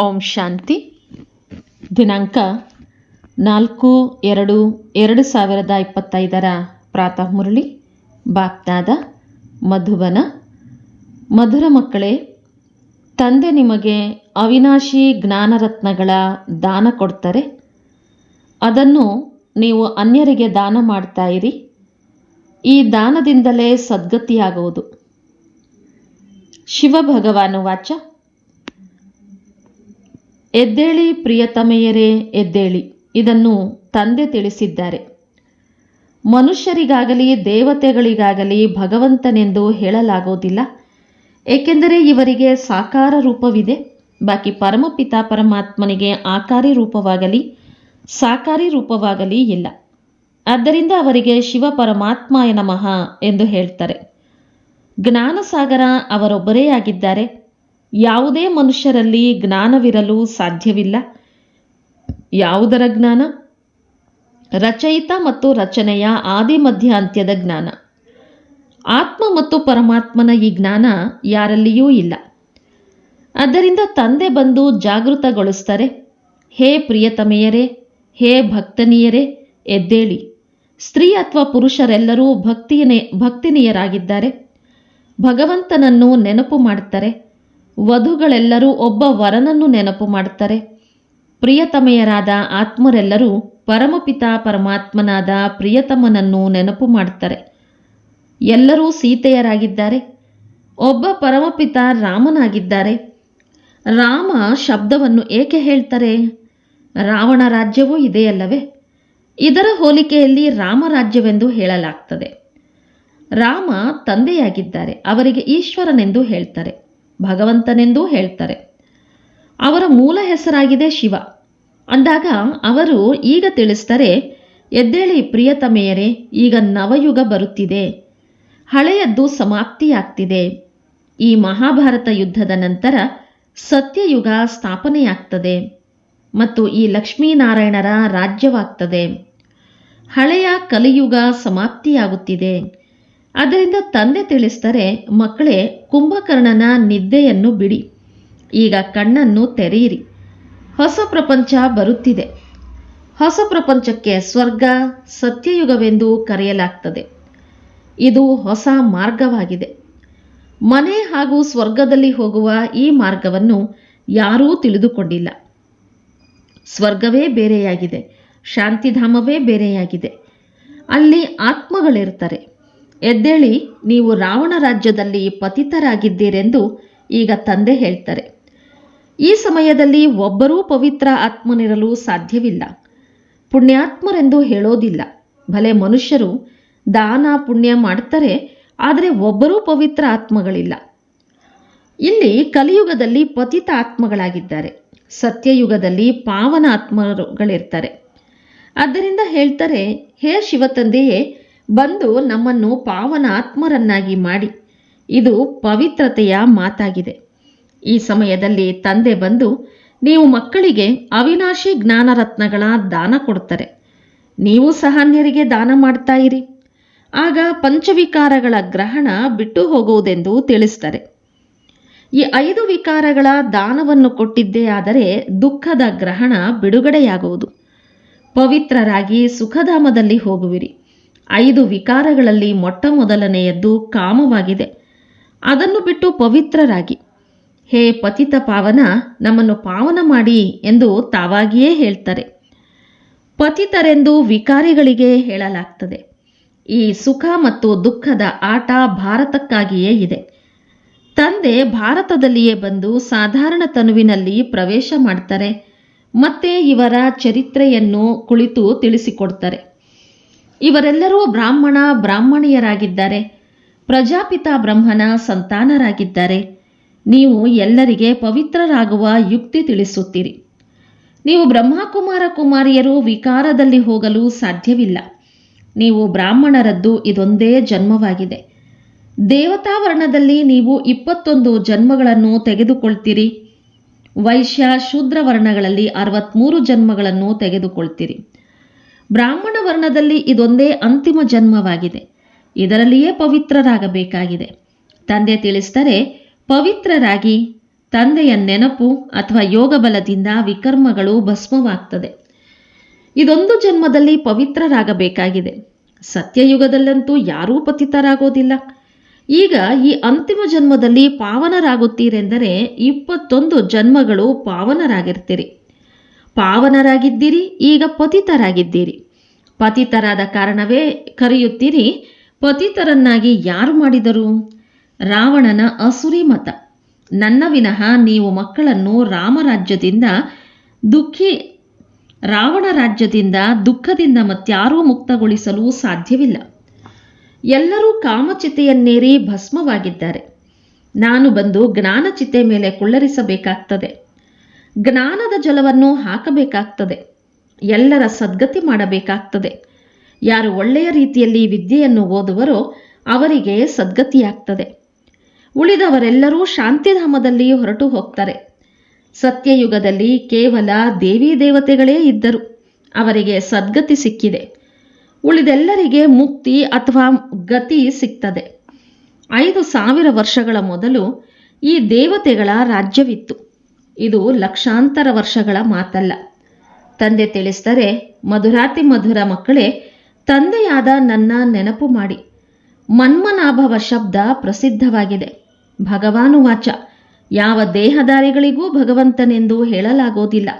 ಓಂ ಶಾಂತಿ. ದಿನಾಂಕ ನಾಲ್ಕು ಎರಡು ಎರಡು ಸಾವಿರದ ಇಪ್ಪತ್ತೈದರ ಪ್ರಾತಃ ಮುರಳಿ. ಬಾಪ್ನಾದ ಮಧುಬನ. ಮಧುರ ಮಕ್ಕಳೇ, ತಂದೆ ನಿಮಗೆ ಅವಿನಾಶಿ ಜ್ಞಾನರತ್ನಗಳ ದಾನ ಕೊಡ್ತಾರೆ. ಅದನ್ನು ನೀವು ಅನ್ಯರಿಗೆ ದಾನ ಮಾಡ್ತಾ ಇರಿ. ಈ ದಾನದಿಂದಲೇ ಸದ್ಗತಿಯಾಗುವುದು. ಶಿವ ವಾಚಾ ವಾಚ. ಎದ್ದೇಳಿ ಪ್ರಿಯತಮೆಯರೇ, ಎದ್ದೇಳಿ. ಇದನ್ನು ತಂದೆ ತಿಳಿಸಿದ್ದಾರೆ. ಮನುಷ್ಯರಿಗಾಗಲಿ, ದೇವತೆಗಳಿಗಾಗಲಿ ಭಗವಂತನೆಂದು ಹೇಳಲಾಗುವುದಿಲ್ಲ ಏಕೆಂದರೆ ಇವರಿಗೆ ಸಾಕಾರ ರೂಪವಿದೆ. ಬಾಕಿ ಪರಮಪಿತ ಪರಮಾತ್ಮನಿಗೆ ಆಕಾರಿ ರೂಪವಾಗಲಿ, ಸಾಕಾರಿ ರೂಪವಾಗಲಿ ಇಲ್ಲ. ಆದ್ದರಿಂದ ಅವರಿಗೆ ಶಿವ ಪರಮಾತ್ಮಾಯ ನಮಃ ಎಂದು ಹೇಳ್ತಾರೆ. ಜ್ಞಾನಸಾಗರ ಅವರೊಬ್ಬರೇ ಆಗಿದ್ದಾರೆ. ಯಾವುದೇ ಮನುಷ್ಯರಲ್ಲಿ ಜ್ಞಾನವಿರಲು ಸಾಧ್ಯವಿಲ್ಲ. ಯಾವುದರ ಜ್ಞಾನ? ರಚಯಿತ ಮತ್ತು ರಚನೆಯ ಆದಿ ಮಧ್ಯ ಅಂತ್ಯದ ಜ್ಞಾನ. ಆತ್ಮ ಮತ್ತು ಪರಮಾತ್ಮನ ಈ ಜ್ಞಾನ ಯಾರಲ್ಲಿಯೂ ಇಲ್ಲ. ಆದ್ದರಿಂದ ತಂದೆ ಬಂದು ಜಾಗೃತಗೊಳಿಸ್ತಾರೆ ಹೇ ಪ್ರಿಯತಮೆಯರೇ, ಹೇ ಭಕ್ತನಿಯರೇ, ಎದ್ದೇಳಿ. ಸ್ತ್ರೀ ಅಥವಾ ಪುರುಷರೆಲ್ಲರೂ ಭಕ್ತಿಯನೇ ಭಕ್ತಿನಿಯರಾಗಿದ್ದಾರೆ. ಭಗವಂತನನ್ನು ನೆನಪು ಮಾಡ್ತಾರೆ ವಧುಗಳೆಲ್ಲರೂ ಒಬ್ಬ ವರನನ್ನು ನೆನಪು ಮಾಡುತ್ತಾರೆ. ಪ್ರಿಯತಮೆಯರಾದ ಆತ್ಮರೆಲ್ಲರೂ ಪರಮಪಿತ ಪರಮಾತ್ಮನಾದ ಪ್ರಿಯತಮನನ್ನು ನೆನಪು ಮಾಡುತ್ತಾರೆ. ಎಲ್ಲರೂ ಸೀತೆಯರಾಗಿದ್ದಾರೆ. ಒಬ್ಬ ಪರಮಪಿತ ರಾಮನಾಗಿದ್ದಾರೆ. ರಾಮ ಶಬ್ದವನ್ನು ಏಕೆ ಹೇಳ್ತಾರೆ? ರಾವಣ ರಾಜ್ಯವೂ ಇದೆಯಲ್ಲವೇ? ಇದರ ಹೋಲಿಕೆಯಲ್ಲಿ ರಾಮರಾಜ್ಯವೆಂದು ಹೇಳಲಾಗ್ತದೆ. ರಾಮ ತಂದೆಯಾಗಿದ್ದಾರೆ. ಅವರಿಗೆ ಈಶ್ವರನೆಂದು ಹೇಳ್ತಾರೆ. ಭಗವಂತನೆಂದೂ ಹೇಳ್ತಾರೆ. ಅವರ ಮೂಲ ಹೆಸರಾಗಿದೆ ಶಿವ. ಅಂದಾಗ ಅವರು ಈಗ ತಿಳಿಸ್ತಾರೆ, ಎದ್ದೇಳಿ ಪ್ರಿಯತಮೆಯರೇ, ಈಗ ನವಯುಗ ಬರುತ್ತಿದೆ. ಹಳೆಯದ್ದು ಸಮಾಪ್ತಿಯಾಗ್ತಿದೆ. ಈ ಮಹಾಭಾರತ ಯುದ್ಧದ ನಂತರ ಸತ್ಯಯುಗ ಸ್ಥಾಪನೆಯಾಗ್ತದೆ ಮತ್ತು ಈ ಲಕ್ಷ್ಮೀನಾರಾಯಣರ ರಾಜ್ಯವಾಗ್ತದೆ. ಹಳೆಯ ಕಲಿಯುಗ ಸಮಾಪ್ತಿಯಾಗುತ್ತಿದೆ. ಅದರಿಂದ ತಂದೆ ತಿಳಿಸ್ತಾರೆ ಮಕ್ಕಳೇ ಕುಂಭಕರ್ಣನ ನಿದ್ದೆಯನ್ನು ಬಿಡಿ. ಈಗ ಕಣ್ಣನ್ನು ತೆರೆಯಿರಿ. ಹೊಸ ಪ್ರಪಂಚ ಬರುತ್ತಿದೆ. ಹೊಸ ಪ್ರಪಂಚಕ್ಕೆ ಸ್ವರ್ಗ, ಸತ್ಯಯುಗವೆಂದು ಕರೆಯಲಾಗ್ತದೆ. ಇದು ಹೊಸ ಮಾರ್ಗವಾಗಿದೆ. ಮನೆ ಹಾಗೂ ಸ್ವರ್ಗದಲ್ಲಿ ಹೋಗುವ ಈ ಮಾರ್ಗವನ್ನು ಯಾರೂ ತಿಳಿದುಕೊಂಡಿಲ್ಲ. ಸ್ವರ್ಗವೇ ಬೇರೆಯಾಗಿದೆ. ಶಾಂತಿಧಾಮವೇ ಬೇರೆಯಾಗಿದೆ. ಅಲ್ಲಿ ಆತ್ಮಗಳಿರ್ತಾರೆ ಎದ್ದೇಳಿ ನೀವು ರಾವಣ ರಾಜ್ಯದಲ್ಲಿ ಪತಿತರಾಗಿದ್ದೀರೆಂದು ಈಗ ತಂದೆ ಹೇಳ್ತಾರೆ. ಈ ಸಮಯದಲ್ಲಿ ಒಬ್ಬರೂ ಪವಿತ್ರ ಆತ್ಮನಿರಲು ಸಾಧ್ಯವಿಲ್ಲ. ಪುಣ್ಯಾತ್ಮರೆಂದು ಹೇಳೋದಿಲ್ಲ. ಭಲೆ ಮನುಷ್ಯರು ದಾನ, ಪುಣ್ಯ ಮಾಡ್ತಾರೆ, ಆದರೆ ಒಬ್ಬರೂ ಪವಿತ್ರ ಆತ್ಮಗಳಿಲ್ಲ. ಇಲ್ಲಿ ಕಲಿಯುಗದಲ್ಲಿ ಪತಿತ ಆತ್ಮಗಳಾಗಿದ್ದಾರೆ. ಸತ್ಯಯುಗದಲ್ಲಿ ಪಾವನ ಆತ್ಮಗಳಿರ್ತಾರೆ ಆದ್ದರಿಂದ ಹೇಳ್ತಾರೆ, ಹೇ ಶಿವತಂದೆಯೇ ಬಂದು ನಮ್ಮನ್ನು ಪಾವನ ಆತ್ಮರನ್ನಾಗಿ ಮಾಡಿ. ಇದು ಪವಿತ್ರತೆಯ ಮಾತಾಗಿದೆ. ಈ ಸಮಯದಲ್ಲಿ ತಂದೆ ಬಂದು, ನೀವು ಮಕ್ಕಳಿಗೆ ಅವಿನಾಶಿ ಜ್ಞಾನರತ್ನಗಳ ದಾನ ಕೊಡ್ತಾರೆ ನೀವು ಸಹನ್ಯರಿಗೆ ದಾನ ಮಾಡ್ತಾ ಇರಿ. ಆಗ ಪಂಚವಿಕಾರಗಳ ಗ್ರಹಣ ಬಿಟ್ಟು ಹೋಗುವುದೆಂದು ತಿಳಿಸ್ತಾರೆ ಈ ಐದು ವಿಕಾರಗಳ ದಾನವನ್ನು ಕೊಟ್ಟಿದ್ದೇ ಆದರೆ ದುಃಖದ ಗ್ರಹಣ ಬಿಡುಗಡೆಯಾಗುವುದು. ಪವಿತ್ರರಾಗಿ ಸುಖಧಾಮದಲ್ಲಿ ಹೋಗುವಿರಿ. ಐದು ವಿಕಾರಗಳಲ್ಲಿ ಮೊಟ್ಟ ಮೊದಲನೆಯದ್ದು ಕಾಮವಾಗಿದೆ. ಅದನ್ನು ಬಿಟ್ಟು ಪವಿತ್ರರಾಗಿ. ಹೇ ಪತಿತ ಪಾವನ, ನಮ್ಮನ್ನು ಪಾವನ ಮಾಡಿ ಎಂದು ತಾವಾಗಿಯೇ ಹೇಳ್ತಾರೆ. ಪತಿತರೆಂದು ವಿಕಾರಿಗಳಿಗೆ ಹೇಳಲಾಗ್ತದೆ. ಈ ಸುಖ ಮತ್ತು ದುಃಖದ ಆಟ ಭಾರತಕ್ಕಾಗಿಯೇ ಇದೆ. ತಂದೆ ಭಾರತದಲ್ಲಿಯೇ ಬಂದು ಸಾಧಾರಣ ತನುವಿನಲ್ಲಿ ಪ್ರವೇಶ ಮಾಡ್ತಾರೆ. ಮತ್ತೆ ಇವರ ಚರಿತ್ರೆಯನ್ನು ಕುಳಿತು ತಿಳಿಸಿಕೊಡ್ತಾರೆ. ಇವರೆಲ್ಲರೂ ಬ್ರಾಹ್ಮಣ, ಬ್ರಾಹ್ಮಣಿಯರಾಗಿದ್ದಾರೆ. ಪ್ರಜಾಪಿತ ಬ್ರಹ್ಮನ ಸಂತಾನರಾಗಿದ್ದಾರೆ. ನೀವು ಎಲ್ಲರಿಗೆ ಪವಿತ್ರರಾಗುವ ಯುಕ್ತಿ ತಿಳಿಸುತ್ತೀರಿ. ನೀವು ಬ್ರಹ್ಮಕುಮಾರ ಕುಮಾರಿಯರು ವಿಕಾರದಲ್ಲಿ ಹೋಗಲು ಸಾಧ್ಯವಿಲ್ಲ. ನೀವು ಬ್ರಾಹ್ಮಣರದ್ದು ಇದೊಂದೇ ಜನ್ಮವಾಗಿದೆ. ದೇವತಾವರ್ಣದಲ್ಲಿ ನೀವು ಇಪ್ಪತ್ತೊಂದು ಜನ್ಮಗಳನ್ನು ತೆಗೆದುಕೊಳ್ತೀರಿ. ವೈಶ್ಯ ಶೂದ್ರ ವರ್ಣಗಳಲ್ಲಿ ಅರವತ್ಮೂರು ಜನ್ಮಗಳನ್ನು ತೆಗೆದುಕೊಳ್ತೀರಿ. ಬ್ರಾಹ್ಮಣ ವರ್ಣದಲ್ಲಿ ಇದೊಂದೇ ಅಂತಿಮ ಜನ್ಮವಾಗಿದೆ. ಇದರಲ್ಲಿಯೇ ಪವಿತ್ರರಾಗಬೇಕಾಗಿದೆ. ತಂದೆ ತಿಳಿಸ್ತಾರೆ ಪವಿತ್ರರಾಗಿ ತಂದೆಯ ನೆನಪು ಅಥವಾ ಯೋಗ ಬಲದಿಂದ ವಿಕರ್ಮಗಳು ಭಸ್ಮವಾಗ್ತದೆ. ಇದೊಂದು ಜನ್ಮದಲ್ಲಿ ಪವಿತ್ರರಾಗಬೇಕಾಗಿದೆ. ಸತ್ಯಯುಗದಲ್ಲಂತೂ ಯಾರೂ ಪತಿತರಾಗೋದಿಲ್ಲ. ಈಗ ಈ ಅಂತಿಮ ಜನ್ಮದಲ್ಲಿ ಪಾವನರಾಗುತ್ತೀರೆಂದರೆ ಇಪ್ಪತ್ತೊಂದು ಜನ್ಮಗಳು ಪಾವನರಾಗಿರ್ತೀರಿ. ಪಾವನರಾಗಿದ್ದೀರಿ, ಈಗ ಪತಿತರಾಗಿದ್ದೀರಿ. ಪತಿತರಾದ ಕಾರಣವೇ ಕರೆಯುತ್ತೀರಿ, ಪತಿತರನ್ನಾಗಿ ಯಾರು ಮಾಡಿದರು? ರಾವಣನ ಅಸುರಿ ಮತ. ನನ್ನ ವಿನಃ ನೀವು ಮಕ್ಕಳನ್ನು ರಾಮರಾಜ್ಯದಿಂದ ದುಃಖಿ, ರಾವಣ ರಾಜ್ಯದಿಂದ ದುಃಖದಿಂದ ಮತ್ಯಾರೂ ಮುಕ್ತಗೊಳಿಸಲು ಸಾಧ್ಯವಿಲ್ಲ. ಎಲ್ಲರೂ ಕಾಮಚಿತೆಯನ್ನೇರಿ ಭಸ್ಮವಾಗಿದ್ದಾರೆ. ನಾನು ಬಂದು ಜ್ಞಾನಚಿತೆ ಮೇಲೆ ಕುಳ್ಳರಿಸಬೇಕಾಗ್ತದೆ. ಜ್ಞಾನದ ಜಲವನ್ನು ಹಾಕಬೇಕಾಗ್ತದೆ. ಎಲ್ಲರ ಸದ್ಗತಿ ಮಾಡಬೇಕಾಗ್ತದೆ. ಯಾರು ಒಳ್ಳೆಯ ರೀತಿಯಲ್ಲಿ ವಿದ್ಯೆಯನ್ನು ಓದುವರೋ ಅವರಿಗೆ ಸದ್ಗತಿಯಾಗ್ತದೆ. ಉಳಿದವರೆಲ್ಲರೂ ಶಾಂತಿಧಾಮದಲ್ಲಿ ಹೊರಟು ಹೋಗ್ತಾರೆ. ಸತ್ಯಯುಗದಲ್ಲಿ ಕೇವಲ ದೇವಿ ದೇವತೆಗಳೇ ಇದ್ದರು. ಅವರಿಗೆ ಸದ್ಗತಿ ಸಿಕ್ಕಿದೆ. ಉಳಿದೆಲ್ಲರಿಗೆ ಮುಕ್ತಿ ಅಥವಾ ಗತಿ ಸಿಗ್ತದೆ ಐದು ಸಾವಿರ ವರ್ಷಗಳ ಮೊದಲು ಈ ದೇವತೆಗಳ ರಾಜ್ಯವಿತ್ತು. ಇದು ಲಕ್ಷಾಂತರ ವರ್ಷಗಳ ಮಾತಲ್ಲ. ತಂದೆ ತಿಳಿಸ್ತಾರೆ ಮಧುರಾತಿ ಮಧುರ ಮಕ್ಕಳೇ, ತಂದೆಯಾದ ನನ್ನ ನೆನಪು ಮಾಡಿ. ಮನ್ಮನಾಭವ ಶಬ್ದ ಪ್ರಸಿದ್ಧವಾಗಿದೆ. ಭಗವಾನುವಾಚ ಯಾವ ದೇಹದಾರಿಗಳಿಗೂ ಭಗವಂತನೆಂದು ಹೇಳಲಾಗೋದಿಲ್ಲ.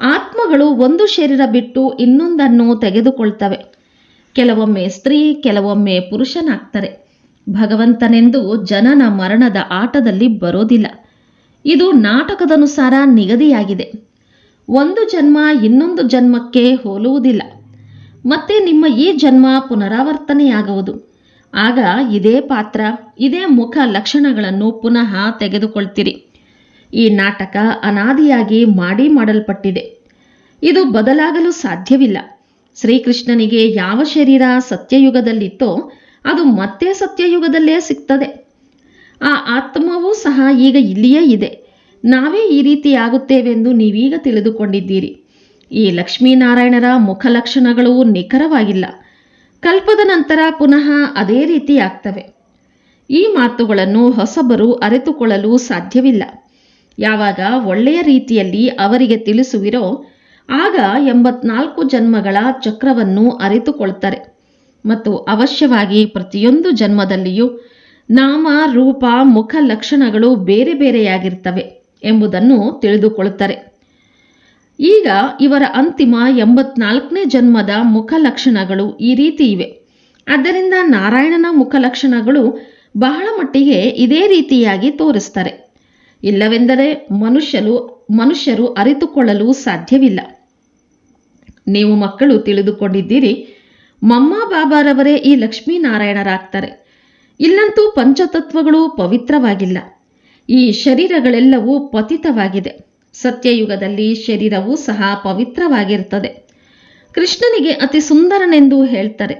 ಆತ್ಮಗಳು ಒಂದು ಶರೀರ ಬಿಟ್ಟು ಇನ್ನೊಂದನ್ನು ತೆಗೆದುಕೊಳ್ತವೆ. ಕೆಲವೊಮ್ಮೆ ಸ್ತ್ರೀ, ಕೆಲವೊಮ್ಮೆ ಪುರುಷನಾಗ್ತಾರೆ. ಭಗವಂತನೆಂದು ಜನನ ಮರಣದ ಆಟದಲ್ಲಿ ಬರೋದಿಲ್ಲ. ಇದು ನಾಟಕದನುಸಾರ ನಿಗದಿಯಾಗಿದೆ. ಒಂದು ಜನ್ಮ ಇನ್ನೊಂದು ಜನ್ಮಕ್ಕೆ ಹೋಲುವುದಿಲ್ಲ. ಮತ್ತೆ ನಿಮ್ಮ ಈ ಜನ್ಮ ಪುನರಾವರ್ತನೆಯಾಗುವುದು. ಆಗ ಇದೇ ಪಾತ್ರ, ಇದೇ ಮುಖ ಲಕ್ಷಣಗಳನ್ನು ಪುನಃ ತೆಗೆದುಕೊಳ್ತೀರಿ. ಈ ನಾಟಕ ಅನಾದಿಯಾಗಿ ಮಾಡಿ ಮಾಡಲ್ಪಟ್ಟಿದೆ. ಇದು ಬದಲಾಗಲು ಸಾಧ್ಯವಿಲ್ಲ. ಶ್ರೀಕೃಷ್ಣನಿಗೆ ಯಾವ ಶರೀರ ಸತ್ಯಯುಗದಲ್ಲಿತ್ತೋ ಅದು ಮತ್ತೆ ಸತ್ಯಯುಗದಲ್ಲೇ ಸಿಗ್ತದೆ. ಆ ಆತ್ಮವೂ ಸಹ ಈಗ ಇಲ್ಲಿಯೇ ಇದೆ. ನಾವೇ ಈ ರೀತಿ ಆಗುತ್ತೇವೆಂದು ನೀವೀಗ ತಿಳಿದುಕೊಂಡಿದ್ದೀರಿ. ಈ ಲಕ್ಷ್ಮೀನಾರಾಯಣರ ಮುಖ ಲಕ್ಷಣಗಳು ನಿಖರವಾಗಿಲ್ಲ. ಕಲ್ಪದ ನಂತರ ಪುನಃ ಅದೇ ರೀತಿ ಆಗ್ತವೆ ಈ ಮಾತುಗಳನ್ನು ಹೊಸಬರು ಅರಿತುಕೊಳ್ಳಲು ಸಾಧ್ಯವಿಲ್ಲ. ಯಾವಾಗ ಒಳ್ಳೆಯ ರೀತಿಯಲ್ಲಿ ಅವರಿಗೆ ತಿಳಿಸುವಿರೋ, ಆಗ ಎಂಬತ್ನಾಲ್ಕು ಜನ್ಮಗಳ ಚಕ್ರವನ್ನು ಅರಿತುಕೊಳ್ತಾರೆ. ಮತ್ತು ಅವಶ್ಯವಾಗಿ ಪ್ರತಿಯೊಂದು ಜನ್ಮದಲ್ಲಿಯೂ ನಾಮ, ರೂಪ, ಮುಖ ಲಕ್ಷಣಗಳು ಬೇರೆ ಬೇರೆಯಾಗಿರ್ತವೆ ಎಂಬುದನ್ನು ತಿಳಿದುಕೊಳ್ಳುತ್ತಾರೆ. ಈಗ ಇವರ ಅಂತಿಮ ಎಂಬತ್ನಾಲ್ಕನೇ ಜನ್ಮದ ಮುಖ ಲಕ್ಷಣಗಳು ಈ ರೀತಿ ಇವೆ. ಆದ್ದರಿಂದ ನಾರಾಯಣನ ಮುಖ ಲಕ್ಷಣಗಳು ಬಹಳ ಮಟ್ಟಿಗೆ ಇದೇ ರೀತಿಯಾಗಿ ತೋರಿಸ್ತಾರೆ. ಇಲ್ಲವೆಂದರೆ ಮನುಷ್ಯರು ಮನುಷ್ಯರು ಅರಿತುಕೊಳ್ಳಲು ಸಾಧ್ಯವಿಲ್ಲ. ನೀವು ಮಕ್ಕಳು ತಿಳಿದುಕೊಂಡಿದ್ದೀರಿ, ಮಮ್ಮ, ಬಾಬಾರವರೇ ಈ ಲಕ್ಷ್ಮೀನಾರಾಯಣರಾಗ್ತಾರೆ. ಇಲ್ಲಂತೂ ಪಂಚತತ್ವಗಳು ಪವಿತ್ರವಾಗಿಲ್ಲ. ಈ ಶರೀರಗಳೆಲ್ಲವೂ ಪತಿತವಾಗಿದೆ. ಸತ್ಯಯುಗದಲ್ಲಿ ಶರೀರವೂ ಸಹ ಪವಿತ್ರವಾಗಿರುತ್ತದೆ. ಕೃಷ್ಣನಿಗೆ ಅತಿ ಸುಂದರನೆಂದು ಹೇಳ್ತಾರೆ.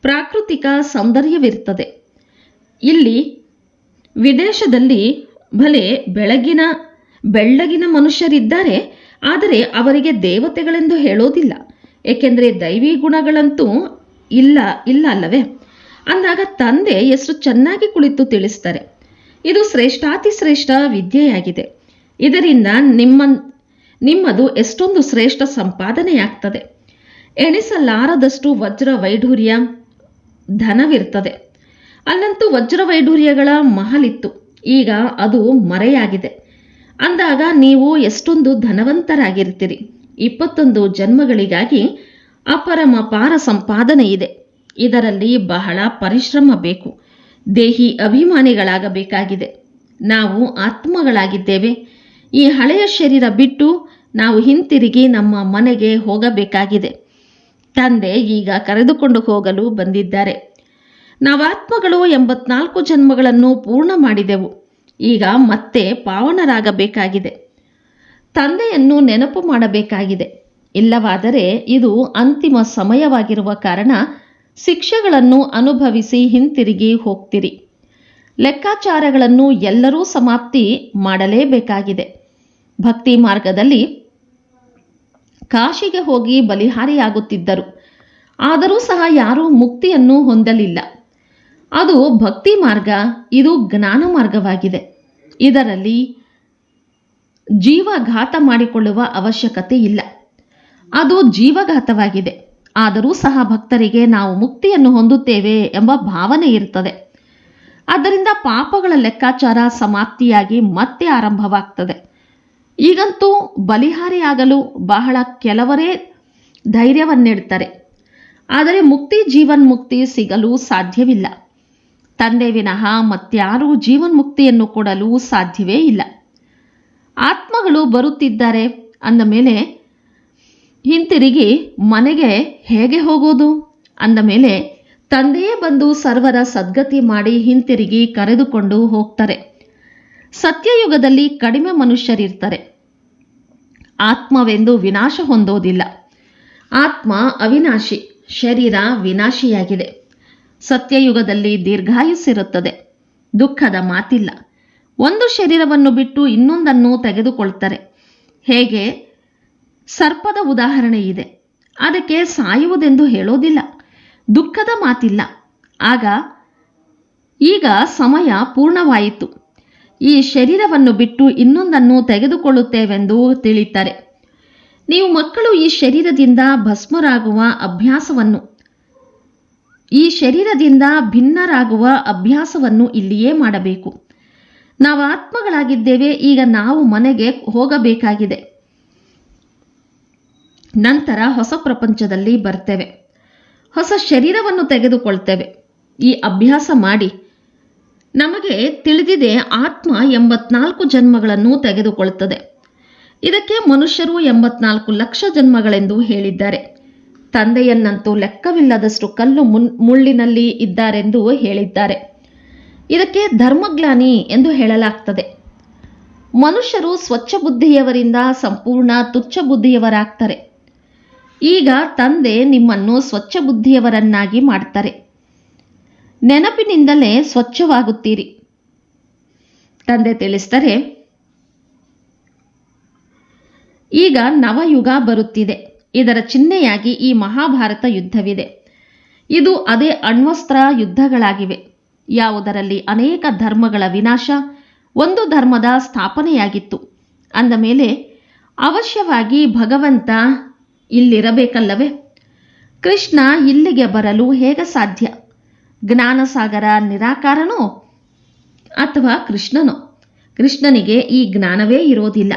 ಪ್ರಾಕೃತಿಕ ಸೌಂದರ್ಯವಿರ್ತದೆ ಇಲ್ಲಿ ವಿದೇಶದಲ್ಲಿ ಭಲೆ ಬೆಳಗಿನ, ಬೆಳ್ಳಗಿನ ಮನುಷ್ಯರಿದ್ದಾರೆ, ಆದರೆ ಅವರಿಗೆ ದೇವತೆಗಳೆಂದು ಹೇಳೋದಿಲ್ಲ. ಏಕೆಂದರೆ ದೈವಿ ಗುಣಗಳಂತೂ ಇಲ್ಲ ಇಲ್ಲ ಅಲ್ಲವೇ? ಅಂದಾಗ ತಂದೆ ಎಷ್ಟು ಚೆನ್ನಾಗಿ ಕುಳಿತು ತಿಳಿಸ್ತಾರೆ. ಇದು ಶ್ರೇಷ್ಠಾತಿ ಶ್ರೇಷ್ಠ ವಿದ್ಯೆಯಾಗಿದೆ. ಇದರಿಂದ ನಿಮ್ಮ, ನಿಮ್ಮದು ಎಷ್ಟೊಂದು ಶ್ರೇಷ್ಠ ಸಂಪಾದನೆಯಾಗ್ತದೆ. ಎಣಿಸಲಾರದಷ್ಟು ವಜ್ರ ವೈಢೂರ್ಯ ಧನವಿರ್ತದೆ. ಅಲ್ಲಂತೂ ವಜ್ರ ವೈಢೂರ್ಯಗಳ ಮಹಲಿತ್ತು. ಈಗ ಅದು ಮರೆಯಾಗಿದೆ. ಅಂದಾಗ ನೀವು ಎಷ್ಟೊಂದು ಧನವಂತರಾಗಿರ್ತೀರಿ. ಇಪ್ಪತ್ತೊಂದು ಜನ್ಮಗಳಿಗಾಗಿ ಅಪರಮ ಪಾರ ಸಂಪಾದನೆ ಇದೆ ಇದರಲ್ಲಿ ಬಹಳ ಪರಿಶ್ರಮ ಬೇಕು. ದೇಹಿ ಅಭಿಮಾನಿಗಳಾಗಬೇಕಾಗಿದೆ. ನಾವು ಆತ್ಮಗಳಾಗಿದ್ದೇವೆ. ಈ ಹಳೆಯ ಶರೀರ ಬಿಟ್ಟು ನಾವು ಹಿಂತಿರುಗಿ ನಮ್ಮ ಮನೆಗೆ ಹೋಗಬೇಕಾಗಿದೆ. ತಂದೆ ಈಗ ಕರೆದುಕೊಂಡು ಹೋಗಲು ಬಂದಿದ್ದಾರೆ. ನಾವಾತ್ಮಗಳು ಎಂಬತ್ನಾಲ್ಕು ಜನ್ಮಗಳನ್ನು ಪೂರ್ಣ ಮಾಡಿದೆವು. ಈಗ ಮತ್ತೆ ಪಾವನರಾಗಬೇಕಾಗಿದೆ. ತಂದೆಯನ್ನು ನೆನಪು ಮಾಡಬೇಕಾಗಿದೆ. ಇಲ್ಲವಾದರೆ ಇದು ಅಂತಿಮ ಸಮಯವಾಗಿರುವ ಕಾರಣ ಶಿಕ್ಷೆಗಳನ್ನು ಅನುಭವಿಸಿ ಹಿಂತಿರುಗಿ ಹೋಗ್ತಿರಿ. ಲೆಕ್ಕಾಚಾರಗಳನ್ನು ಎಲ್ಲರೂ ಸಮಾಪ್ತಿ ಮಾಡಲೇಬೇಕಾಗಿದೆ. ಭಕ್ತಿ ಮಾರ್ಗದಲ್ಲಿ ಕಾಶಿಗೆ ಹೋಗಿ ಬಲಿಹಾರಿಯಾಗುತ್ತಿದ್ದರು. ಆದರೂ ಸಹ ಯಾರೂ ಮುಕ್ತಿಯನ್ನು ಹೊಂದಲಿಲ್ಲ. ಅದು ಭಕ್ತಿ ಮಾರ್ಗ, ಇದು ಜ್ಞಾನ ಮಾರ್ಗವಾಗಿದೆ. ಇದರಲ್ಲಿ ಜೀವಘಾತ ಮಾಡಿಕೊಳ್ಳುವ ಅವಶ್ಯಕತೆ ಇಲ್ಲ. ಅದು ಜೀವಘಾತವಾಗಿದೆ. ಆದರೂ ಸಹ ಭಕ್ತರಿಗೆ ನಾವು ಮುಕ್ತಿಯನ್ನು ಹೊಂದುತ್ತೇವೆ ಎಂಬ ಭಾವನೆ ಇರುತ್ತದೆ. ಆದ್ದರಿಂದ ಪಾಪಗಳ ಲೆಕ್ಕಾಚಾರ ಸಮಾಪ್ತಿಯಾಗಿ ಮತ್ತೆ ಆರಂಭವಾಗ್ತದೆ. ಈಗಂತೂ ಬಲಿಹಾರಿಯಾಗಲು ಬಹಳ ಕೆಲವರೇ ಧೈರ್ಯವನ್ನಿಡ್ತಾರೆ ಆದರೆ ಮುಕ್ತಿ ಜೀವನ್ಮುಕ್ತಿ ಸಿಗಲು ಸಾಧ್ಯವಿಲ್ಲ. ತಂದೆ ವಿನಃ ಜೀವನ್ ಜೀವನ್ಮುಕ್ತಿಯನ್ನು ಕೊಡಲು ಸಾಧ್ಯವೇ ಇಲ್ಲ. ಆತ್ಮಗಳು ಬರುತ್ತಿದ್ದಾರೆ ಅಂದ ಮೇಲೆ ಹಿಂತಿರುಗಿ ಮನೆಗೆ ಹೇಗೆ ಹೋಗೋದು? ಅಂದ ಮೇಲೆ ತಂದೆಯೇ ಬಂದು ಸರ್ವರ ಸದ್ಗತಿ ಮಾಡಿ ಹಿಂತಿರುಗಿ ಕರೆದುಕೊಂಡು ಹೋಗ್ತಾರೆ. ಸತ್ಯಯುಗದಲ್ಲಿ ಕಡಿಮೆ ಮನುಷ್ಯರಿರ್ತಾರೆ. ಆತ್ಮವೆಂದು ವಿನಾಶ ಹೊಂದೋದಿಲ್ಲ. ಆತ್ಮ ಅವಿನಾಶಿ, ಶರೀರ ವಿನಾಶಿಯಾಗಿದೆ. ಸತ್ಯಯುಗದಲ್ಲಿ ದೀರ್ಘಾಯುಸ್ಸಿರುತ್ತದೆ. ದುಃಖದ ಮಾತಿಲ್ಲ. ಒಂದು ಶರೀರವನ್ನು ಬಿಟ್ಟು ಇನ್ನೊಂದನ್ನು ತೆಗೆದುಕೊಳ್ತಾರೆ. ಹೇಗೆ? ಸರ್ಪದ ಉದಾಹರಣೆ ಇದೆ. ಅದಕ್ಕೆ ಸಾಯುವುದೆಂದು ಹೇಳೋದಿಲ್ಲ. ದುಃಖದ ಮಾತಿಲ್ಲ. ಆಗ ಈಗ ಸಮಯ ಪೂರ್ಣವಾಯಿತು. ಈ ಶರೀರವನ್ನು ಬಿಟ್ಟು ಇನ್ನೊಂದನ್ನು ತೆಗೆದುಕೊಳ್ಳುತ್ತೇವೆಂದು ತಿಳಿತಾರೆ ನೀವು ಮಕ್ಕಳು ಈ ಶರೀರದಿಂದ ಭಸ್ಮರಾಗುವ ಅಭ್ಯಾಸವನ್ನು. ಈ ಶರೀರದಿಂದ ಭಿನ್ನರಾಗುವ ಅಭ್ಯಾಸವನ್ನು ಇಲ್ಲಿಯೇ ಮಾಡಬೇಕು. ನಾವು ಆತ್ಮಗಳಾಗಿದ್ದೇವೆ, ಈಗ ನಾವು ಮನೆಗೆ ಹೋಗಬೇಕಾಗಿದೆ. ನಂತರ ಹೊಸ ಪ್ರಪಂಚದಲ್ಲಿ ಬರ್ತೇವೆ. ಹೊಸ ಶರೀರವನ್ನು ತೆಗೆದುಕೊಳ್ತೇವೆ. ಈ ಅಭ್ಯಾಸ ಮಾಡಿ. ನಮಗೆ ತಿಳಿದಿದೆ ಆತ್ಮ ಎಂಬತ್ನಾಲ್ಕು ಜನ್ಮಗಳನ್ನು ತೆಗೆದುಕೊಳ್ಳುತ್ತದೆ ಇದಕ್ಕೆ ಮನುಷ್ಯರು ಎಂಬತ್ನಾಲ್ಕು ಲಕ್ಷ ಜನ್ಮಗಳೆಂದು ಹೇಳಿದ್ದಾರೆ. ತಂದೆಯನ್ನಂತೂ ಲೆಕ್ಕವಿಲ್ಲದಷ್ಟು ಕಲ್ಲು ಮುನ್, ಮುಳ್ಳಿನಲ್ಲಿ ಇದ್ದಾರೆಂದು ಹೇಳಿದ್ದಾರೆ. ಇದಕ್ಕೆ ಧರ್ಮಗ್ಲಾನಿ ಎಂದು ಹೇಳಲಾಗ್ತದೆ. ಮನುಷ್ಯರು ಸ್ವಚ್ಛ ಬುದ್ಧಿಯವರಿಂದ ಸಂಪೂರ್ಣ ತುಚ್ಛ ಬುದ್ಧಿಯವರಾಗ್ತಾರೆ ಈಗ ತಂದೆ ನಿಮ್ಮನ್ನು ಸ್ವಚ್ಛ ಬುದ್ಧಿಯವರನ್ನಾಗಿ ಮಾಡ್ತಾರೆ. ನೆನಪಿನಿಂದಲೇ ಸ್ವಚ್ಛವಾಗುತ್ತೀರಿ. ತಂದೆ ತಿಳಿಸ್ತಾರೆ ಈಗ ನವಯುಗ ಬರುತ್ತಿದೆ. ಇದರ ಚಿಹ್ನೆಯಾಗಿ ಈ ಮಹಾಭಾರತ ಯುದ್ಧವಿದೆ. ಇದು ಅದೇ ಅಣ್ವಸ್ತ್ರ ಯುದ್ಧಗಳಾಗಿವೆ. ಯಾವುದರಲ್ಲಿ ಅನೇಕ ಧರ್ಮಗಳ ವಿನಾಶ, ಒಂದು ಧರ್ಮದ ಸ್ಥಾಪನೆಯಾಗಿತ್ತು. ಅಂದ ಮೇಲೆ, ಅವಶ್ಯವಾಗಿ ಭಗವಂತ ಇಲ್ಲಿರಬೇಕಲ್ಲವೇ? ಕೃಷ್ಣ ಇಲ್ಲಿಗೆ ಬರಲು ಹೇಗೆ ಸಾಧ್ಯ? ಜ್ಞಾನಸಾಗರ ನಿರಾಕಾರನೋ ಅಥವಾ ಕೃಷ್ಣನೋ? ಕೃಷ್ಣನಿಗೆ ಈ ಜ್ಞಾನವೇ ಇರೋದಿಲ್ಲ.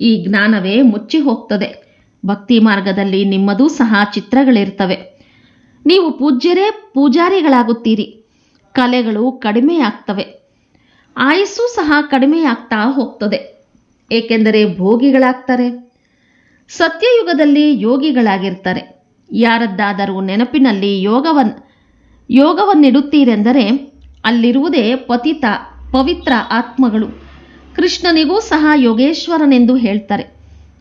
ಈ ಜ್ಞಾನವೇ ಮುಚ್ಚಿ ಹೋಗ್ತದೆ. ಭಕ್ತಿ ಮಾರ್ಗದಲ್ಲಿ ನಿಮ್ಮದೂ ಸಹ ಚಿತ್ರಗಳಿರ್ತವೆ. ನೀವು ಪೂಜ್ಯರೇ ಪೂಜಾರಿಗಳಾಗುತ್ತೀರಿ. ಕಲೆಗಳು ಕಡಿಮೆಯಾಗ್ತವೆ. ಆಯಸ್ಸು ಸಹ ಕಡಿಮೆಯಾಗ್ತಾ ಹೋಗ್ತದೆ. ಏಕೆಂದರೆ ಭೋಗಿಗಳಾಗ್ತಾರೆ. ಸತ್ಯಯುಗದಲ್ಲಿ ಯೋಗಿಗಳಾಗಿರ್ತಾರೆ. ಯಾರದ್ದಾದರೂ ನೆನಪಿನಲ್ಲಿ ಯೋಗವನ್, ಯೋಗವನ್ನಿಡುತ್ತೀರೆಂದರೆ ಅಲ್ಲಿರುವುದೇ ಪತಿತ, ಪವಿತ್ರ ಆತ್ಮಗಳು. ಕೃಷ್ಣನಿಗೂ ಸಹ ಯೋಗೇಶ್ವರನೆಂದು ಹೇಳ್ತಾರೆ.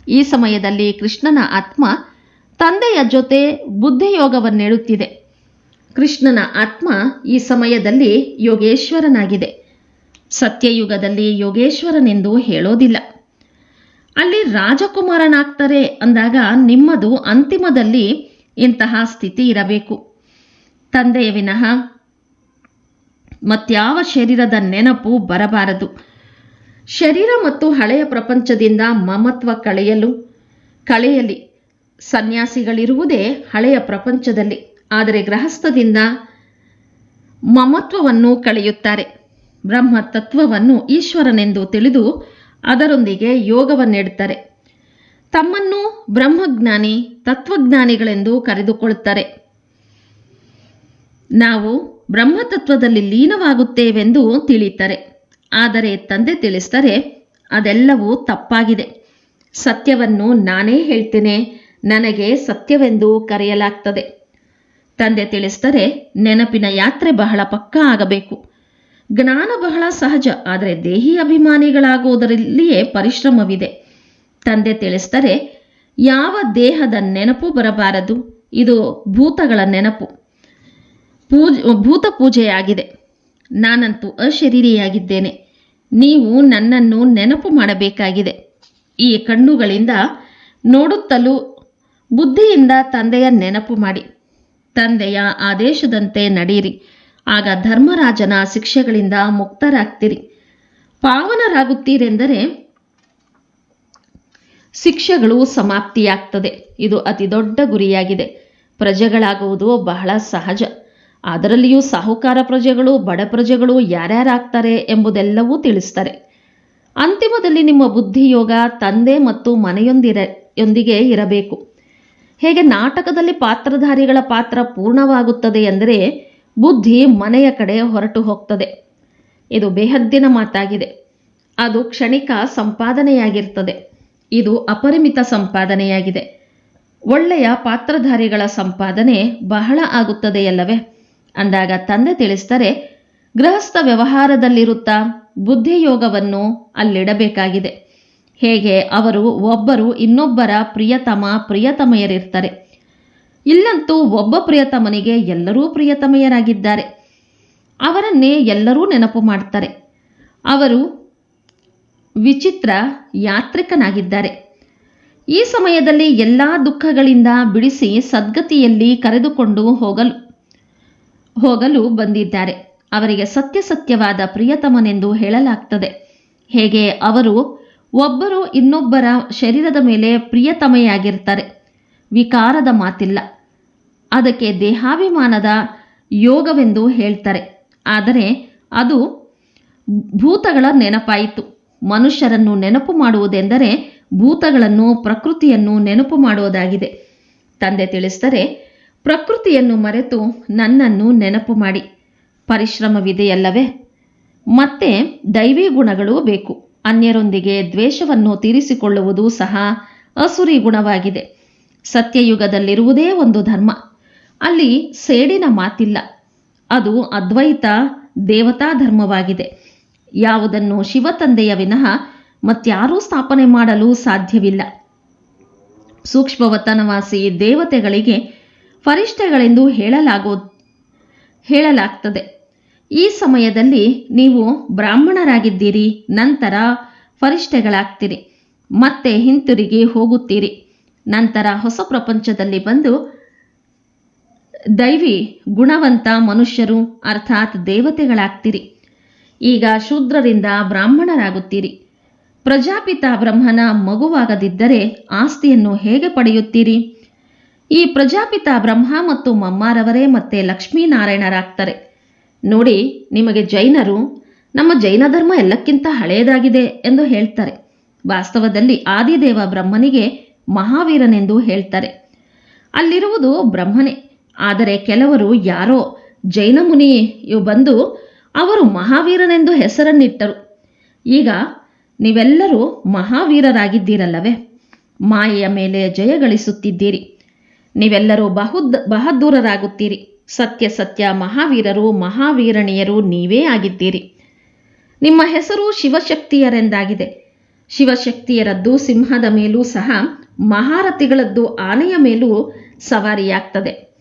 ಈ ಸಮಯದಲ್ಲಿ ಕೃಷ್ಣನ ಆತ್ಮ ತಂದೆಯ ಜೊತೆ ಬುದ್ಧಿಯೋಗವನ್ನೆಡುತ್ತಿದೆ. ಕೃಷ್ಣನ ಆತ್ಮ ಈ ಸಮಯದಲ್ಲಿ ಯೋಗೇಶ್ವರನಾಗಿದೆ. ಸತ್ಯಯುಗದಲ್ಲಿ ಯೋಗೇಶ್ವರನೆಂದು ಹೇಳೋದಿಲ್ಲ. ಅಲ್ಲಿ ರಾಜಕುಮಾರನಾಗ್ತಾರೆ ಅಂದಾಗ ನಿಮ್ಮದು ಅಂತಿಮದಲ್ಲಿ ಇಂತಹ ಸ್ಥಿತಿ ಇರಬೇಕು. ತಂದೆಯ ವಿನಃ, ಮತ್ಯಾವ ಶರೀರದ ನೆನಪು ಬರಬಾರದು. ಶರೀರ ಮತ್ತು ಹಳೆಯ ಪ್ರಪಂಚದಿಂದ ಮಮತ್ವ ಕಳೆಯಲು, ಕಳೆಯಲಿ. ಸನ್ಯಾಸಿಗಳಿರುವುದೇ ಹಳೆಯ ಪ್ರಪಂಚದಲ್ಲಿ, ಆದರೆ ಗೃಹಸ್ಥದಿಂದ ಮಮತ್ವವನ್ನು ಕಳೆಯುತ್ತಾರೆ. ಬ್ರಹ್ಮ ತತ್ವವನ್ನು ಈಶ್ವರನೆಂದು ತಿಳಿದು ಅದರೊಂದಿಗೆ ಯೋಗವನ್ನೆಡುತ್ತಾರೆ ತಮ್ಮನ್ನು ಬ್ರಹ್ಮಜ್ಞಾನಿ, ತತ್ವಜ್ಞಾನಿಗಳೆಂದು ಕರೆದುಕೊಳ್ಳುತ್ತಾರೆ. ನಾವು ಬ್ರಹ್ಮತತ್ವದಲ್ಲಿ ಲೀನವಾಗುತ್ತೇವೆಂದು ತಿಳಿತಾರೆ ಆದರೆ ತಂದೆ ತಿಳಿಸ್ತಾರೆ ಅದೆಲ್ಲವೂ ತಪ್ಪಾಗಿದೆ. ಸತ್ಯವನ್ನು ನಾನೇ ಹೇಳ್ತೇನೆ, ನನಗೆ ಸತ್ಯವೆಂದು ಕರೆಯಲಾಗ್ತದೆ. ತಂದೆ ತಿಳಿಸ್ತಾರೆ ನೆನಪಿನ ಯಾತ್ರೆ ಬಹಳ ಪಕ್ಕಾ ಆಗಬೇಕು. ಜ್ಞಾನ ಬಹಳ ಸಹಜ, ಆದರೆ ದೇಹಿ ಅಭಿಮಾನಿಗಳಾಗುವುದರಲ್ಲಿಯೇ ಪರಿಶ್ರಮವಿದೆ. ತಂದೆ ತಿಳಿಸ್ತಾರೆ ಯಾವ ದೇಹದ ನೆನಪು ಬರಬಾರದು? ಇದು ಭೂತಗಳ ನೆನಪು. ಪೂಜ್, ಭೂತ ಪೂಜೆಯಾಗಿದೆ. ನಾನಂತೂ ಅಶರೀರಿಯಾಗಿದ್ದೇನೆ. ನೀವು ನನ್ನನ್ನು ನೆನಪು ಮಾಡಬೇಕಾಗಿದೆ. ಈ ಕಣ್ಣುಗಳಿಂದ ನೋಡುತ್ತಲೂ ಬುದ್ಧಿಯಿಂದ ತಂದೆಯ ನೆನಪು ಮಾಡಿ. ತಂದೆಯ ಆದೇಶದಂತೆ ನಡೆಯಿರಿ. ಆಗ ಧರ್ಮರಾಜನ ಶಿಕ್ಷೆಗಳಿಂದ ಮುಕ್ತರಾಗ್ತೀರಿ. ಪಾವನರಾಗುತ್ತೀರೆಂದರೆ ಶಿಕ್ಷೆಗಳು ಸಮಾಪ್ತಿಯಾಗ್ತದೆ. ಇದು ಅತಿ ದೊಡ್ಡ ಗುರಿಯಾಗಿದೆ. ಪ್ರಜೆಗಳಾಗುವುದು ಬಹಳ ಸಹಜ. ಅದರಲ್ಲಿಯೂ ಸಾಹುಕಾರ ಪ್ರಜೆಗಳು, ಬಡ ಪ್ರಜೆಗಳು ಯಾರ್ಯಾರಾಗ್ತಾರೆ ಎಂಬುದೆಲ್ಲವೂ ತಿಳಿಸ್ತಾರೆ. ಅಂತಿಮದಲ್ಲಿ ನಿಮ್ಮ ಬುದ್ಧಿಯೋಗ ತಂದೆ ಮತ್ತು ಮನೆಯೊಂದಿರ ಯೊಂದಿಗೆ ಇರಬೇಕು. ಹೇಗೆ ನಾಟಕದಲ್ಲಿ ಪಾತ್ರಧಾರಿಗಳ ಪಾತ್ರ ಪೂರ್ಣವಾಗುತ್ತದೆ ಎಂದರೆ ಬುದ್ಧಿ ಮನೆಯ ಕಡೆ ಹೊರಟು ಹೋಗ್ತದೆ. ಇದು ಬೇಹದ್ದಿನ ಮಾತಾಗಿದೆ. ಅದು ಕ್ಷಣಿಕ ಸಂಪಾದನೆಯಾಗಿರ್ತದೆ. ಇದು ಅಪರಿಮಿತ ಸಂಪಾದನೆಯಾಗಿದೆ. ಒಳ್ಳೆಯ ಪಾತ್ರಧಾರಿಗಳ ಸಂಪಾದನೆ ಬಹಳ ಆಗುತ್ತದೆಯಲ್ಲವೇ? ಅಂದಾಗ ತಂದೆ ತಿಳಿಸ್ತಾರೆ ಗೃಹಸ್ಥ ವ್ಯವಹಾರದಲ್ಲಿರುತ್ತಾ ಬುದ್ಧಿಯೋಗವನ್ನು ಅಲ್ಲಿಡಬೇಕಾಗಿದೆ. ಹೇಗೆ ಅವರು ಒಬ್ಬರು ಇನ್ನೊಬ್ಬರ ಪ್ರಿಯತಮ ಪ್ರಿಯತಮೆಯರಿರ್ತಾರೆ. ಇಲ್ಲಂತೂ ಒಬ್ಬ ಪ್ರಿಯತಮನಿಗೆ ಎಲ್ಲರೂ ಪ್ರಿಯತಮೆಯರಾಗಿದ್ದಾರೆ. ಅವರನ್ನೇ ಎಲ್ಲರೂ ನೆನಪು ಮಾಡ್ತಾರೆ. ಅವರು ವಿಚಿತ್ರ ಯಾತ್ರಿಕನಾಗಿದ್ದಾರೆ. ಈ ಸಮಯದಲ್ಲಿ ಎಲ್ಲ ದುಃಖಗಳಿಂದ ಬಿಡಿಸಿ ಸದ್ಗತಿಯಲ್ಲಿ ಕರೆದುಕೊಂಡು ಹೋಗಲು ಹೋಗಲು ಬಂದಿದ್ದಾರೆ. ಅವರಿಗೆ ಸತ್ಯಸತ್ಯವಾದ ಪ್ರಿಯತಮನೆಂದು ಹೇಳಲಾಗ್ತದೆ. ಹೇಗೆ? ಅವರು ಒಬ್ಬರು ಇನ್ನೊಬ್ಬರ ಶರೀರದ ಮೇಲೆ ಪ್ರಿಯತಮೆಯಾಗಿರ್ತಾರೆ. ವಿಕಾರದ ಮಾತಿಲ್ಲ. ಅದಕ್ಕೆ ದೇಹಾಭಿಮಾನದ ಯೋಗವೆಂದು ಹೇಳ್ತಾರೆ. ಆದರೆ ಅದು ಭೂತಗಳ ನೆನಪಾಯಿತು. ಮನುಷ್ಯರನ್ನು ನೆನಪು ಮಾಡುವುದೆಂದರೆ ಭೂತಗಳನ್ನು, ಪ್ರಕೃತಿಯನ್ನು ನೆನಪು ಮಾಡುವುದಾಗಿದೆ. ತಂದೆ ತಿಳಿಸಿದರೆ, ಪ್ರಕೃತಿಯನ್ನು ಮರೆತು ನನ್ನನ್ನು ನೆನಪು ಮಾಡಿ. ಪರಿಶ್ರಮವಿದೆಯಲ್ಲವೇ? ಮತ್ತೆ ದೈವಿ ಗುಣಗಳು ಬೇಕು. ಅನ್ಯರೊಂದಿಗೆ ದ್ವೇಷವನ್ನು ತೀರಿಸಿಕೊಳ್ಳುವುದು ಸಹ ಅಸುರಿ ಗುಣವಾಗಿದೆ. ಸತ್ಯಯುಗದಲ್ಲಿರುವುದೇ ಒಂದು ಧರ್ಮ. ಅಲ್ಲಿ ಸೇಡಿನ ಮಾತಿಲ್ಲ. ಅದು ಅದ್ವೈತ, ದೇವತಾ ಧರ್ಮವಾಗಿದೆ. ಯಾವುದನ್ನು ಶಿವತಂದೆಯ ವಿನಃ ಮತ್ಯಾರೂ ಸ್ಥಾಪನೆ ಮಾಡಲು ಸಾಧ್ಯವಿಲ್ಲ. ಸೂಕ್ಷ್ಮವತನವಾಸಿ ದೇವತೆಗಳಿಗೆ ಫರಿಷ್ಠೆಗಳೆಂದು ಹೇಳಲಾಗೋ, ಹೇಳಲಾಗ್ತದೆ. ಈ ಸಮಯದಲ್ಲಿ ನೀವು ಬ್ರಾಹ್ಮಣರಾಗಿದ್ದೀರಿ, ನಂತರ ಫರಿಷ್ಠೆಗಳಾಗ್ತೀರಿ ಮತ್ತೆ ಹಿಂತಿರುಗಿ ಹೋಗುತ್ತೀರಿ. ನಂತರ ಹೊಸ ಪ್ರಪಂಚದಲ್ಲಿ ಬಂದು ದೈವಿ ಗುಣವಂತ ಮನುಷ್ಯರು ಅರ್ಥಾತ್ ದೇವತೆಗಳಾಗ್ತೀರಿ. ಈಗ ಶೂದ್ರರಿಂದ ಬ್ರಾಹ್ಮಣರಾಗುತ್ತೀರಿ. ಪ್ರಜಾಪಿತ ಬ್ರಹ್ಮನ ಮಗುವಾಗದಿದ್ದರೆ ಆಸ್ತಿಯನ್ನು ಹೇಗೆ ಪಡೆಯುತ್ತೀರಿ? ಈ ಪ್ರಜಾಪಿತ ಬ್ರಹ್ಮ ಮತ್ತು ಮಮ್ಮಾರವರೇ ಮತ್ತೆ ಲಕ್ಷ್ಮೀನಾರಾಯಣರಾಗ್ತಾರೆ. ನೋಡಿ, ನಿಮಗೆ ಜೈನರು ನಮ್ಮ ಜೈನ ಧರ್ಮ ಎಲ್ಲಕ್ಕಿಂತ ಹಳೆಯದಾಗಿದೆ ಎಂದು ಹೇಳ್ತಾರೆ. ವಾಸ್ತವದಲ್ಲಿ ಆದಿದೇವ ಬ್ರಹ್ಮನಿಗೆ ಮಹಾವೀರನೆಂದು ಹೇಳ್ತಾರೆ. ಅಲ್ಲಿರುವುದು ಬ್ರಹ್ಮನೇ. ಆದರೆ ಕೆಲವರು ಯಾರೋ ಜೈನ ಮುನಿಯು ಬಂದು ಅವರು ಮಹಾವೀರನೆಂದು ಹೆಸರನ್ನಿಟ್ಟರು. ಈಗ ನೀವೆಲ್ಲರೂ ಮಹಾವೀರರಾಗಿದ್ದೀರಲ್ಲವೇ? ಮಾಯೆಯ ಮೇಲೆ ಜಯ ಗಳಿಸುತ್ತಿದ್ದೀರಿ. ನೀವೆಲ್ಲರೂ ಬಹುದ್, ಬಹದ್ದೂರರಾಗುತ್ತೀರಿ. ಸತ್ಯ ಸತ್ಯ ಮಹಾವೀರರು, ಮಹಾವೀರಣಿಯರು ನೀವೇ ಆಗಿದ್ದೀರಿ. ನಿಮ್ಮ ಹೆಸರು ಶಿವಶಕ್ತಿಯರೆಂದಾಗಿದೆ. ಶಿವಶಕ್ತಿಯರದ್ದು ಸಿಂಹದ ಮೇಲೂ ಸಹ ಮಹಾರಥಿಗಳದ್ದು ಆನೆಯ ಮೇಲೂ ಸವಾರಿಯಾಗ್ತದೆ.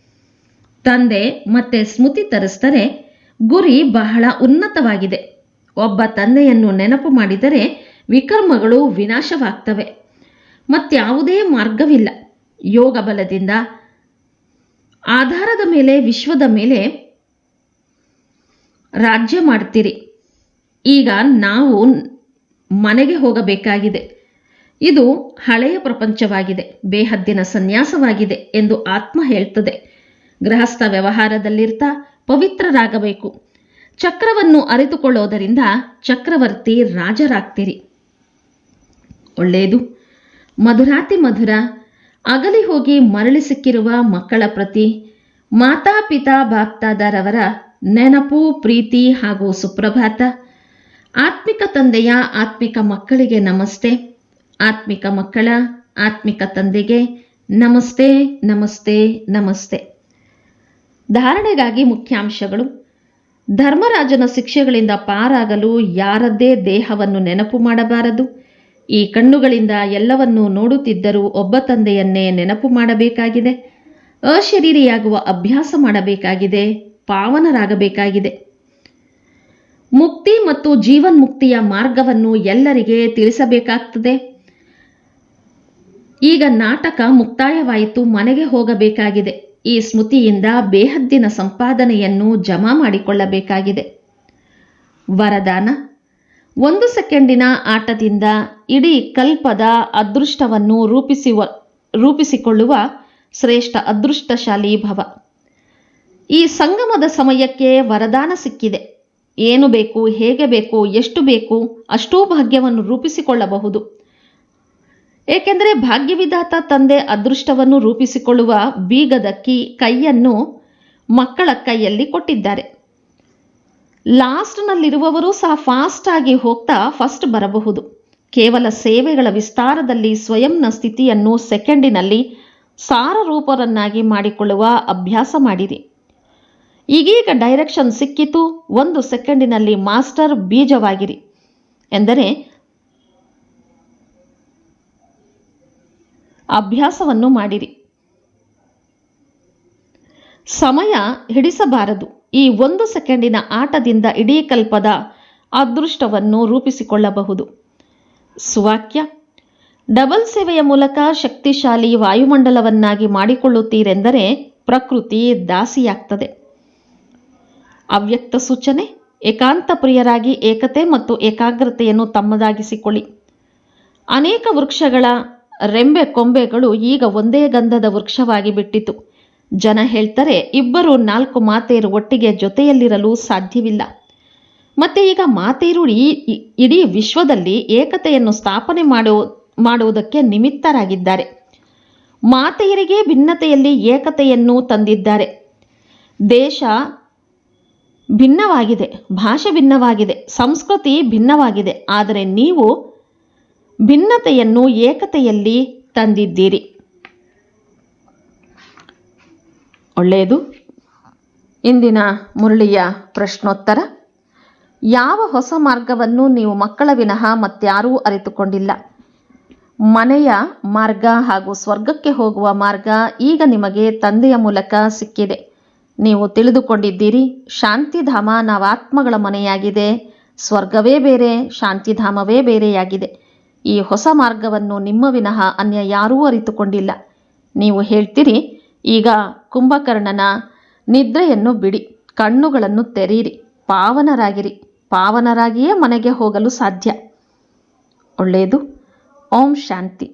ತಂದೆ ಮತ್ತೆ ಸ್ಮೃತಿ ತರಿಸ್ತಾರೆ ಗುರಿ ಬಹಳ ಉನ್ನತವಾಗಿದೆ. ಒಬ್ಬ ತಂದೆಯನ್ನು ನೆನಪು ಮಾಡಿದರೆ ವಿಕರ್ಮಗಳು ವಿನಾಶವಾಗ್ತವೆ. ಮತ್ಯಾವುದೇ ಮಾರ್ಗವಿಲ್ಲ. ಯೋಗ ಬಲದಿಂದ ಆಧಾರದ ಮೇಲೆ, ವಿಶ್ವದ ಮೇಲೆ ರಾಜ್ಯ ಮಾಡ್ತೀರಿ. ಈಗ ನಾವು ಮನೆಗೆ ಹೋಗಬೇಕಾಗಿದೆ. ಇದು ಹಳೆಯ ಪ್ರಪಂಚವಾಗಿದೆ, ಬೇಹದ್ದಿನ ಸನ್ಯಾಸವಾಗಿದೆ ಎಂದು ಆತ್ಮ ಹೇಳ್ತದೆ. ಗೃಹಸ್ಥ ವ್ಯವಹಾರದಲ್ಲಿರ್ತಾ ಪವಿತ್ರರಾಗಬೇಕು. ಚಕ್ರವನ್ನು ಅರಿತುಕೊಳ್ಳೋದರಿಂದ ಚಕ್ರವರ್ತಿ ರಾಜರಾಗ್ತೀರಿ. ಒಳ್ಳೆಯದು. ಮಧುರಾತಿ ಮಧುರ, ಅಗಲಿ ಹೋಗಿ ಮರಳಿ ಸಿಕ್ಕಿರುವ ಮಕ್ಕಳ ಪ್ರತಿ ಮಾತಾಪಿತಾ ಬಾಪ್ತಾದರವರ ನೆನಪು, ಪ್ರೀತಿ ಹಾಗೂ ಸುಪ್ರಭಾತ. ಆತ್ಮಿಕ ತಂದೆಯ ಆತ್ಮಿಕ ಮಕ್ಕಳಿಗೆ ನಮಸ್ತೆ. ಆತ್ಮಿಕ ಮಕ್ಕಳ, ಆತ್ಮಿಕ ತಂದೆಗೆ ನಮಸ್ತೆ ನಮಸ್ತೆ ನಮಸ್ತೆ. ಧಾರಣೆಗಾಗಿ ಮುಖ್ಯಾಂಶಗಳು. ಧರ್ಮರಾಜನ ಶಿಕ್ಷೆಗಳಿಂದ ಪಾರಾಗಲು ಯಾರದ್ದೇ ದೇಹವನ್ನು ನೆನಪು ಮಾಡಬಾರದು. ಈ ಕಣ್ಣುಗಳಿಂದ ಎಲ್ಲವನ್ನೂ ನೋಡುತ್ತಿದ್ದರೂ ಒಬ್ಬ ತಂದೆಯನ್ನೇ ನೆನಪು ಮಾಡಬೇಕಾಗಿದೆ. ಅಶರೀರಿಯಾಗುವ ಅಭ್ಯಾಸ ಮಾಡಬೇಕಾಗಿದೆ, ಪಾವನರಾಗಬೇಕಾಗಿದೆ. ಮುಕ್ತಿ ಮತ್ತು ಜೀವನ್ಮುಕ್ತಿಯ ಮಾರ್ಗವನ್ನು ಎಲ್ಲರಿಗೆ ತಿಳಿಸಬೇಕಾಗ್ತದೆ. ಈಗ ನಾಟಕ ಮುಕ್ತಾಯವಾಯಿತು, ಮನೆಗೆ ಹೋಗಬೇಕಾಗಿದೆ. ಈ ಸ್ಮೃತಿಯಿಂದ ಬೇಹದ್ದಿನ ಸಂಪಾದನೆಯನ್ನು ಜಮಾ ಮಾಡಿಕೊಳ್ಳಬೇಕಾಗಿದೆ. ವರದಾನ. ಒಂದು ಸೆಕೆಂಡಿನ ಆಟದಿಂದ ಇಡೀ ಕಲ್ಪದ ಅದೃಷ್ಟವನ್ನು ರೂಪಿಸುವ, ರೂಪಿಸಿಕೊಳ್ಳುವ ಶ್ರೇಷ್ಠ ಅದೃಷ್ಟಶಾಲಿ ಭವ. ಈ ಸಂಗಮದ ಸಮಯಕ್ಕೆ ವರದಾನ ಸಿಕ್ಕಿದೆ. ಏನು ಬೇಕು, ಹೇಗೆ ಬೇಕು, ಎಷ್ಟು ಬೇಕು, ಅಷ್ಟೂ ಭಾಗ್ಯವನ್ನು ರೂಪಿಸಿಕೊಳ್ಳಬಹುದು. ಏಕೆಂದರೆ ಭಾಗ್ಯವಿಧಾತ ತಂದೆ ಅದೃಷ್ಟವನ್ನು ರೂಪಿಸಿಕೊಳ್ಳುವ ಬೀಗದ ಕಿ ಕೈಯನ್ನು ಮಕ್ಕಳ ಕೈಯಲ್ಲಿ ಕೊಟ್ಟಿದ್ದಾರೆ. ಲಾಸ್ಟ್ನಲ್ಲಿರುವವರು ಸಹ ಫಾಸ್ಟ್ ಆಗಿ ಹೋಗ್ತಾ ಫಸ್ಟ್ ಬರಬಹುದು. ಕೇವಲ ಸೇವೆಗಳ ವಿಸ್ತಾರದಲ್ಲಿ ಸ್ವಯಂನ ಸ್ಥಿತಿಯನ್ನು ಸೆಕೆಂಡಿನಲ್ಲಿ ಸಾರರೂಪರನ್ನಾಗಿ ಮಾಡಿಕೊಳ್ಳುವ ಅಭ್ಯಾಸ ಮಾಡಿರಿ. ಈಗೀಗ ಡೈರೆಕ್ಷನ್ ಸಿಕ್ಕಿತು, ಒಂದು ಸೆಕೆಂಡಿನಲ್ಲಿ ಮಾಸ್ಟರ್ ಬೀಜವಾಗಿರಿ. ಎಂದರೆ ಅಭ್ಯಾಸವನ್ನು ಮಾಡಿರಿ. ಸಮಯ ಹಿಡಿಸಬಾರದು. ಈ ಒಂದು ಸೆಕೆಂಡಿನ ಆಟದಿಂದ ಇಡೀ ಕಲ್ಪದ ಅದೃಷ್ಟವನ್ನು ರೂಪಿಸಿಕೊಳ್ಳಬಹುದು. ಸುವಾಕ್ಯ, ಡಬಲ್ ಸೇವೆಯ ಮೂಲಕ ಶಕ್ತಿಶಾಲಿ ವಾಯುಮಂಡಲವನ್ನಾಗಿ ಮಾಡಿಕೊಳ್ಳುತ್ತೀರೆಂದರೆ ಪ್ರಕೃತಿ ದಾಸಿಯಾಗ್ತದೆ. ಅವ್ಯಕ್ತ ಸೂಚನೆ, ಏಕಾಂತ ಪ್ರಿಯರಾಗಿ ಏಕತೆ ಮತ್ತು ಏಕಾಗ್ರತೆಯನ್ನು ತಮ್ಮದಾಗಿಸಿಕೊಳ್ಳಿ. ಅನೇಕ ವೃಕ್ಷಗಳ ರೆಂಬೆ ಕೊಂಬೆಗಳು ಈಗ ಒಂದೇ ಗಂಧದ ವೃಕ್ಷವಾಗಿ ಬಿಟ್ಟಿತು. ಜನ ಹೇಳ್ತಾರೆ, ಇಬ್ಬರು ನಾಲ್ಕು ಮಾತೆಯರು ಒಟ್ಟಿಗೆ ಜೊತೆಯಲ್ಲಿರಲು ಸಾಧ್ಯವಿಲ್ಲ. ಮತ್ತೆ ಈಗ ಮಾತೆಯರು ಈ ಇಡೀ ವಿಶ್ವದಲ್ಲಿ ಏಕತೆಯನ್ನು ಸ್ಥಾಪನೆ ಮಾಡುವ ಮಾಡುವುದಕ್ಕೆ ನಿಮಿತ್ತರಾಗಿದ್ದಾರೆ. ಮಾತೆಯರಿಗೆ ಭಿನ್ನತೆಯಲ್ಲಿ ಏಕತೆಯನ್ನು ತಂದಿದ್ದಾರೆ. ದೇಶ ಭಿನ್ನವಾಗಿದೆ, ಭಾಷೆ ಭಿನ್ನವಾಗಿದೆ, ಸಂಸ್ಕೃತಿ ಭಿನ್ನವಾಗಿದೆ, ಆದರೆ ನೀವು ಭಿನ್ನತೆಯನ್ನು ಏಕತೆಯಲ್ಲಿ ತಂದಿದ್ದೀರಿ. ಒಳ್ಳೆಯದು. ಇಂದಿನ ಮುರಳಿಯ ಪ್ರಶ್ನೋತ್ತರ. ಯಾವ ಹೊಸ ಮಾರ್ಗವನ್ನು ನೀವು ಮಕ್ಕಳ ವಿನಃ ಮತ್ತಾರೂ ಅರಿತುಕೊಂಡಿಲ್ಲ. ಮನೆಯ ಮಾರ್ಗ ಹಾಗೂ ಸ್ವರ್ಗಕ್ಕೆ ಹೋಗುವ ಮಾರ್ಗ ಈಗ ನಿಮಗೆ ತಂದೆಯ ಮೂಲಕ ಸಿಕ್ಕಿದೆ. ನೀವು ತಿಳಿದುಕೊಂಡಿದ್ದೀರಿ, ಶಾಂತಿಧಾಮ ನಾವಾತ್ಮಗಳ ಮನೆಯಾಗಿದೆ. ಸ್ವರ್ಗವೇ ಬೇರೆ, ಶಾಂತಿಧಾಮವೇ ಬೇರೆಯಾಗಿದೆ. ಈ ಹೊಸ ಮಾರ್ಗವನ್ನು ನಿಮ್ಮ ವಿನಃ ಅನ್ಯ ಯಾರೂ ಅರಿತುಕೊಂಡಿಲ್ಲ. ನೀವು ಹೇಳ್ತೀರಿ, ಈಗ ಕುಂಭಕರ್ಣನ ನಿದ್ರೆಯನ್ನು ಬಿಡಿ, ಕಣ್ಣುಗಳನ್ನು ತೆರೀರಿ, ಪಾವನರಾಗಿರಿ, ಪಾವನರಾಗಿಯೇ ಮನೆಗೆ ಹೋಗಲು ಸಾಧ್ಯ. ಒಳ್ಳೆಯದು. ಓಂ ಶಾಂತಿ.